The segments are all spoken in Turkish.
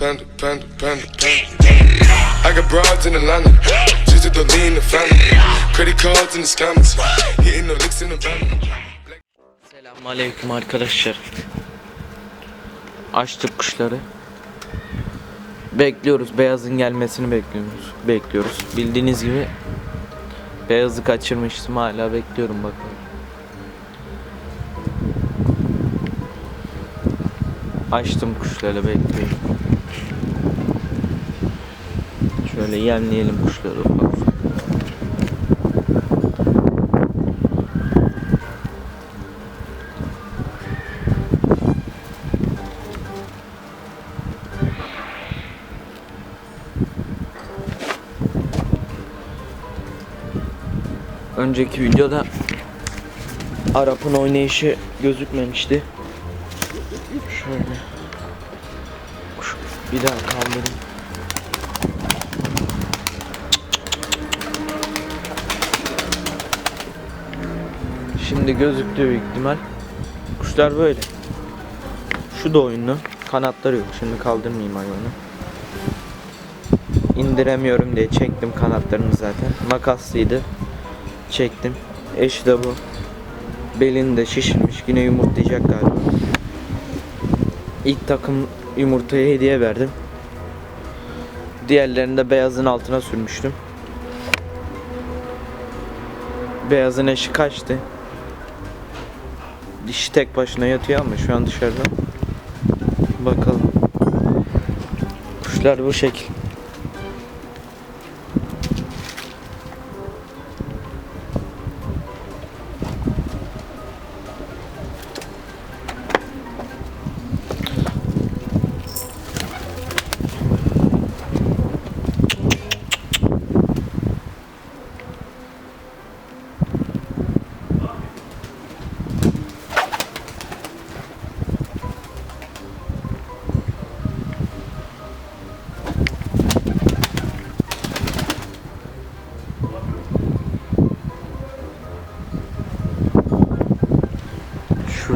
panda, panda, panda, panda. I got broads in Atlanta, just to the lean the family. Credit cards in the scammers, hitting the licks in the van. Selamünaleyküm arkadaşlar. Açtık kuşları. Bekliyoruz. Beyazın gelmesini bekliyoruz. Bekliyoruz. Bildiğiniz gibi beyazı kaçırmıştım. Hala bekliyorum bakalım. Açtım kuşları bekliyorum. Şöyle yemleyelim kuşları ufak ufak. Önceki videoda Arap'ın oynayışı gözükmemişti. Şöyle. Bir daha kaldırayım. Şimdi gözüktü büyük ihtimal. Kuşlar böyle. Şu da oyunlu. Kanatları yok. Şimdi kaldırmayayım hayvanı. İndiremiyorum diye çektim kanatlarını zaten. Makaslıydı. Çektim. Eşi de bu. Belini de şişirmiş. Yine yumurtlayacak galiba. İlk takım yumurtayı hediye verdim. Diğerlerini de beyazın altına sürmüştüm. Beyazın eşi kaçtı. Dişi tek başına yatıyor ama şu an dışarıda. Bakalım. Kuşlar bu şekil.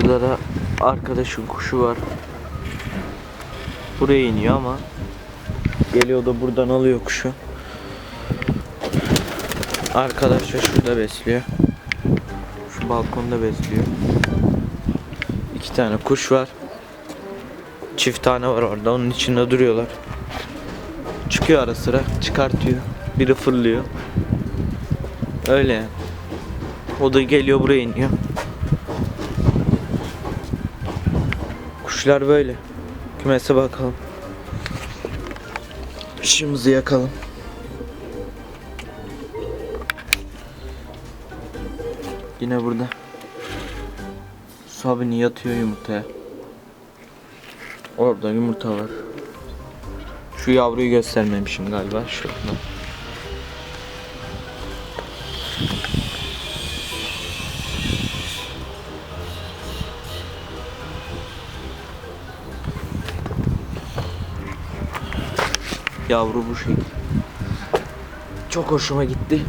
Şurada da arkadaşın kuşu var. Buraya iniyor ama geliyor da buradan alıyor kuşu. Arkadaş da şurada besliyor. Şu balkonda besliyor. İki tane kuş var. Çift tane var orada. Onun içinde duruyorlar. Çıkıyor ara sıra. Çıkartıyor. Biri fırlıyor. Öyle. O da geliyor buraya iniyor. Kuşlar böyle. Kümese bakalım. Işığımızı yakalım. Yine burada. Sabini yatıyor yumurtaya. Orada yumurta var. Şu yavruyu göstermemişim galiba. Şurada. Yavru bu şey. Çok hoşuma gitti.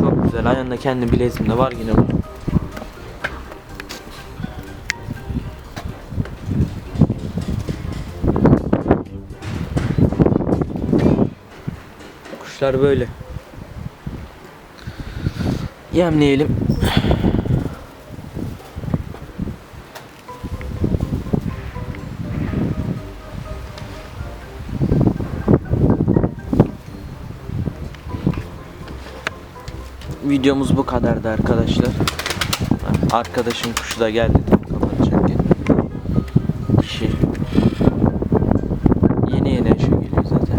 Çok güzel. Ayağında kendi bileziğim de var yine bu. Kuşlar böyle. Yemleyelim. Videomuz bu kadardı arkadaşlar. Arkadaşım kuşu da geldi. Kişi yeni yeni eşe geliyor zaten.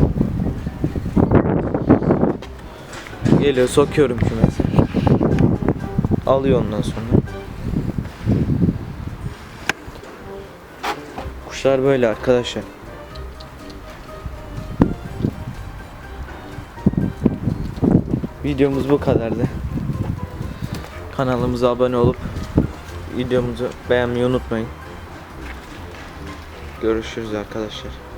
Geliyor sokuyorum kümese. Alıyor ondan sonra. Kuşlar böyle arkadaşlar. Videomuz bu kadardı. Kanalımıza abone olup videomuzu beğenmeyi unutmayın. Görüşürüz arkadaşlar.